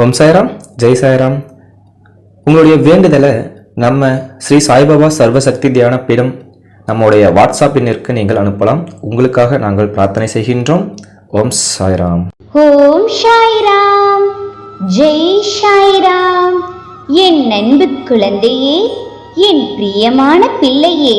ஓம் சாய்ராம் ஜெய் சாய்ராம். உங்களுடைய வேண்டுதலை நம்ம ஸ்ரீ சாய்பாபா சர்வசக்தி தியான பீடம் நம்முடைய வாட்ஸ்அப் எண்ணிற்கு நீங்கள் அனுப்பலாம். உங்களுக்காக நாங்கள் பிரார்த்தனை செய்கின்றோம். ஓம் சாய்ராம். ஓம் சாய்ராம். ஜெய் சாய்ராம். என் அன்பு குழந்தையே என் பிரியமான பிள்ளையே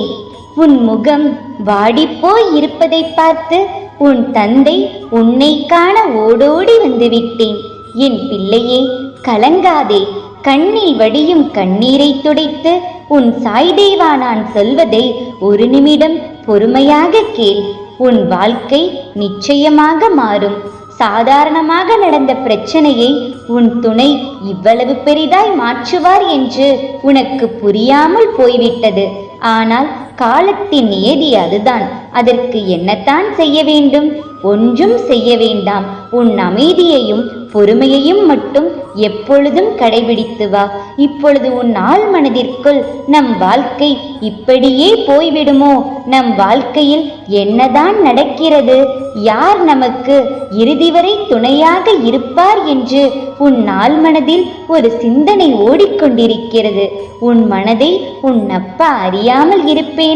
உன் முகம் வாடிப்போய் இருப்பதை பார்த்து உன் தந்தை உன்னை காண ஓடோடி வந்துவிட்டேன். என் பிள்ளையே கலங்காதே. கண்ணில் வடியும் கண்ணீரை துடைத்து உன் சாய்தேவா நான் சொல்வதை ஒரு நிமிடம் பொறுமையாக கேள். உன் வாழ்க்கை நிச்சயமாக மாறும். சாதாரணமாக நடந்த பிரச்சனையை உன் துணை இவ்வளவு பெரிதாய் மாற்றுவார் என்று உனக்கு புரியாமல் போய்விட்டது. ஆனால் காலத்தின் நியதி அதுதான். அதற்கு என்னத்தான் செய்ய வேண்டும்? ஒன்றும் செய்ய வேண்டாம். உன் அமைதியையும் பொறுமையையும் மட்டும் எப்பொழுதும் கடைபிடித்து வா. இப்பொழுது உன் ஆள் மனதிற்குள் நம் வாழ்க்கை இப்படியே போய்விடுமோ? நம் வாழ்க்கையில் என்னதான் நடக்கிறது? யார் நமக்கு இறுதி வரை துணையாக இருப்பார் என்று உன் நாள் மனதில் ஒரு சிந்தனை ஓடிக்கொண்டிருக்கிறது. உன் மனதை உன் அப்பா அறியாமல் இருப்பேன்.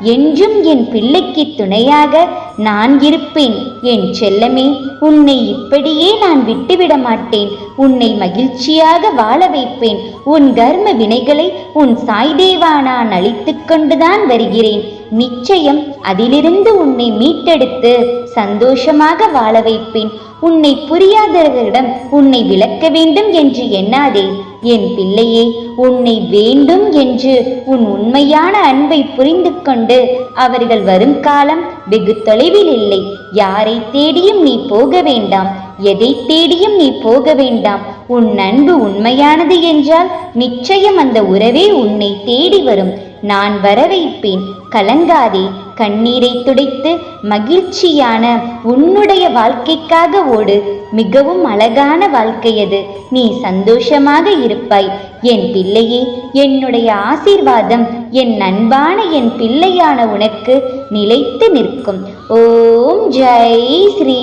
என்றும் என் பிள்ளைக்கு துணையாக நான் இருப்பேன். என் செல்லமே உன்னை இப்படியே நான் விட்டுவிட மாட்டேன். உன்னை மகிழ்ச்சியாக வாழ வைப்பேன். உன் கர்ம வினைகளை உன் சாய்தேவா நான் அழித்து கொண்டுதான் வருகிறேன். நிச்சயம் அதிலிருந்து உன்னை மீட்டெடுத்து சந்தோஷமாக வாழ வைப்பேன். உன்னை புரியாதவர்களிடம் உன்னை விளக்க வேண்டும் என்று எண்ணாதே. என் பிள்ளையே உன்னை வேண்டும் என்று உன் உண்மையான அன்பை புரிந்து கொண்டு அவர்கள் வரும் காலம் வெகு தொலைவில் இல்லை. யாரை தேடியும் நீ போக வேண்டாம். எதை தேடியும் நீ போக வேண்டாம். உன் அன்பு உண்மையானது என்றால் நிச்சயம் அந்த உறவே உன்னை தேடி வரும். நான் வரவைப்பேன். கலங்காதே. கண்ணீரை துடைத்து மகிழ்ச்சியான உன்னுடைய வாழ்க்கைக்காக ஓடு. மிகவும் அழகான வாழ்க்கையது நீ சந்தோஷமாக இருப்பாய். என் பிள்ளையே என்னுடைய ஆசீர்வாதம் என் அன்பான என் பிள்ளையான உனக்கு நிலைத்து நிற்கும். ஓம் ஜெய் ஸ்ரீ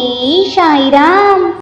சாய்ராம்.